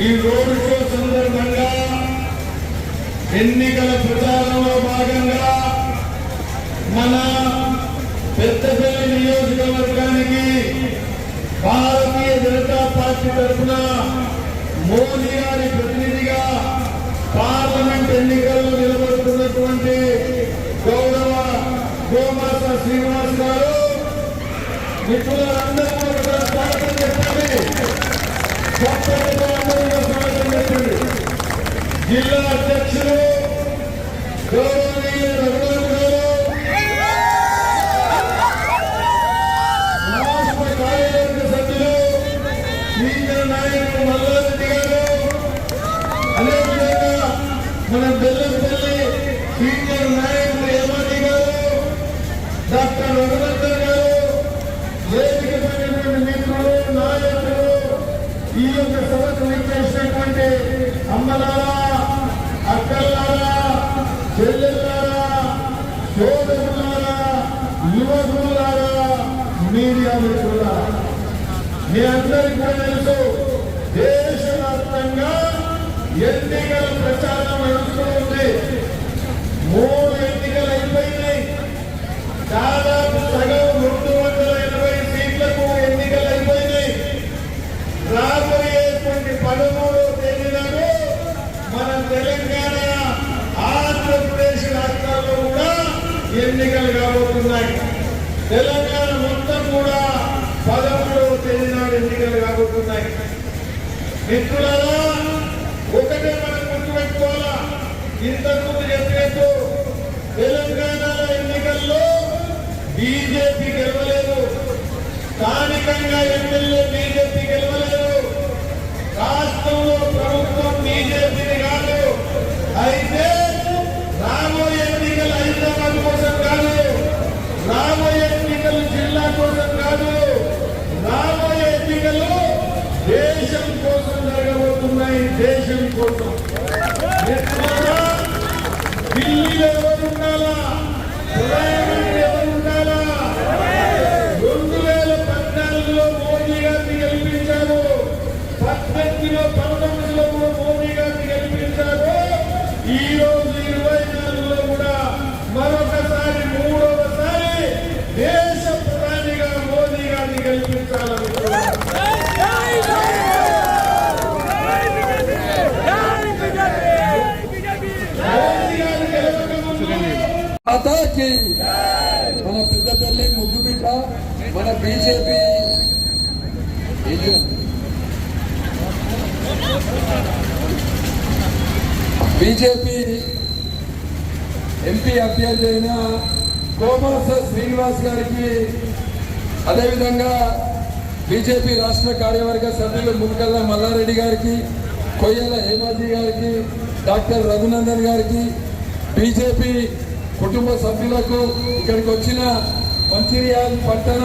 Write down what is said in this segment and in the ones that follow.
Road show సందర్భంగా ఎన్నికల ప్రచారంలో భాగంగా మన పెద్దపల్లి నియోజకవర్గానికి భారతీయ జనతా పార్టీ తరఫున మోదీ గారి ప్రతినిధిగా పార్లమెంట్ ఎన్నికల్లో గారు అదేవిధంగా మన బెల్లంపల్లి సీనియర్ నాయకులు ఏమాది గారు డాక్టర్ రఘునందన్ గారు వేదికమైనటువంటి మిత్రులు నాయకులు ఈ యొక్క సభకు విచ్చేసినటువంటి అమ్మలారా యువకులారా మీడియా మిత్రులారా మీ అందరికీ కూడా తెలుసు దేశవ్యాప్తంగా ఎన్నికల ప్రచారం నడుస్తూ ఉంది. మూడు ఎన్నికలు అయిపోయినాయి. దాదాపు సగం రెండు వందల ఎనభై సీట్లకు ఎన్నికలు అయిపోయినాయి. రాబోయేటువంటి పదమూడవ తేదీలను మన తెలంగాణ ఆంధ్రప్రదేశ్ రాష్ట్రాల్లో కూడా ఎన్నికలు కాబోతున్నాయి. తెలంగాణ మొత్తం కూడా పదమూడవ తేదీ ఎన్నికలు కాబోతున్నాయి. మిత్రులారా ఒకటే మనం గుర్తుపెట్టుకోవాలా? ఇంతకుముందు చెప్పినట్టు తెలంగాణ ఎన్నికల్లో బీజేపీ గెలవలేదు. స్థానికంగా ఎమ్మెల్యే బీజేపీ గెలవలేదు. రాష్ట్రంలో ప్రభుత్వం బీజేపీ Yeah. మాతాకి మన పెద్ద తల్లి ముద్దు బిడ్డ మన బీజేపీ బీజేపీ ఎంపీ అభ్యర్థి అయిన కోమాస శ్రీనివాస్ గారికి అదేవిధంగా బీజేపీ రాష్ట్ర కార్యవర్గ సభ్యులు ముల్కల్ల మల్లారెడ్డి గారికి కొయ్యల హేమాజీ గారికి డాక్టర్ రఘునందన్ గారికి బీజేపీ కుటుంబ సభ్యులకు ఇక్కడికి వచ్చిన మంచిర్యాల పట్టణ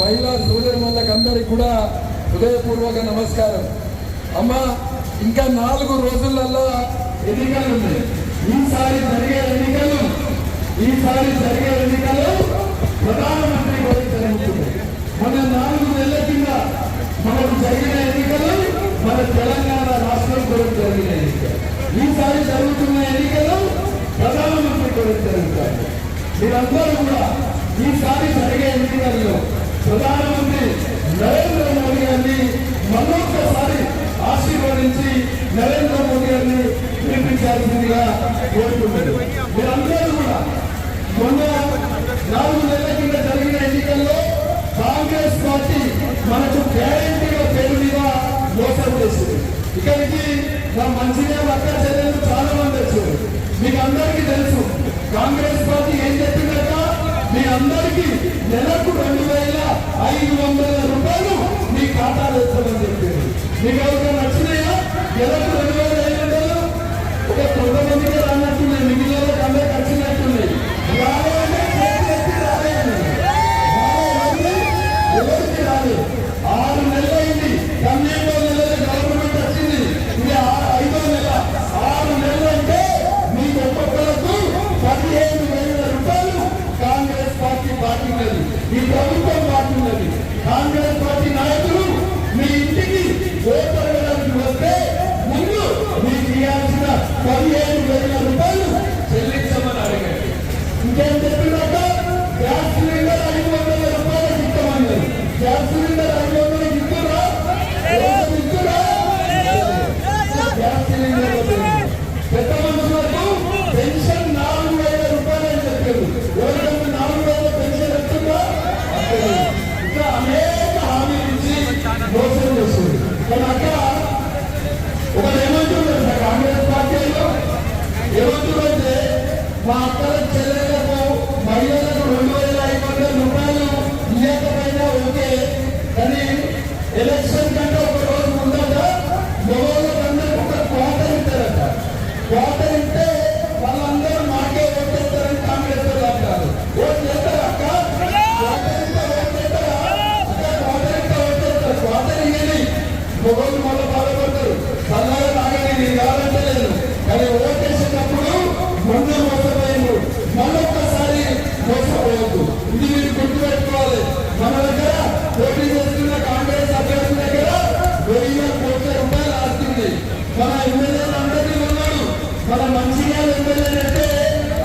మహిళా సోదరులకు అందరికీ కూడా హృదయపూర్వక నమస్కారం. అమ్మ ఇంకా నాలుగు రోజులలో ఎన్నికలు ఉన్నాయి. ఈసారి జరిగే ఎన్నికలు ఈసారి జరిగే ఎన్నికలు ప్రధానమంత్రి కోరి జరుగుతుంది. మన నాలుగు నెలల కింద మనకు జరిగిన ఎన్నికలు మన తెలంగాణ రాష్ట్రం కూడా జరిగిన ఎన్నికలు. ఈసారి జరుగుతున్న ఎన్నికలు ప్రధానమంత్రి కొరకు మీరందరూ కూడా ఈసారి జరిగే ఎన్నికల్లో ప్రధానమంత్రి నరేంద్ర మోడీ గారిని మరొకసారి ఆశీర్వదించి నరేంద్ర మోడీ గారిని పిలిపించాల్సిందిగా కోరుకుంటున్నారు కాంగ్రెస్ పార్టీ ఏం చెప్పిందట మీ అందరికీ నెలకు రెండు వేల ఐదు వందల రూపాయలు మీ ఖాతాలో వేస్తామని చెప్పింది. మీకు ఎవరికైనా నచ్చినాయా? నెలకు రెండు వేల ఐదు వందలు? ఒక కొంతమందికి రానట్టున్నాయి ఒకటి ఏమంటున్నారు కాంగ్రెస్ పార్టీలో ఏమంటున్నారంటే మా అక్కల చెల్లెళ్ళకు మహిళలకు రెండు వేల ఐదు వందల రూపాయలు ఇవ్వకపోయినా ఓకే కానీ ఎలక్షన్ కంటే ఒక రోజు ముందట ఎవరికి ఒక క్వార్టర్ ఇస్తారట క్వార్టర్ ఇస్తే వాళ్ళందరూ మాకే ఓటేస్తారని కాంగ్రెస్ వాళ్ళు అంటారు ఓటు చేస్తారు అక్క క్వార్టర్ ఇస్తే ఓటేస్తారా క్వార్టర్ ఇస్తే ఓటేస్తారు క్వార్టర్ ఇవ్వాలి మన ఎమ్మెల్యేలు అందరినీ ఉన్నాడు. మన మంచిర్యాల ఎమ్మెల్యే అంటే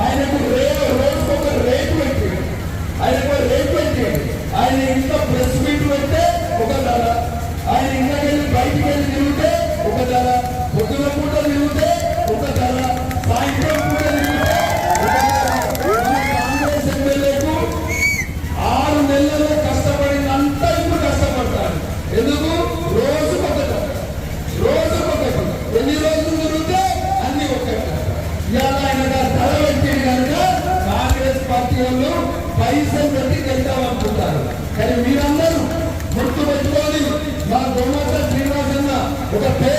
ఆయనకు రే రోజుకు ఒక రేటు పెట్టాడు. ఆయనకు ఒక రేటు పెట్టాడు. ఆయన ఇంత కాంగ్రెస్ పైసలు కట్టి గెలుద్దామనుకుంటారు కానీ మీరందరూ గుర్తు పెట్టుకొని మా దొంగ శ్రీనివాసన్న ఒక పేరు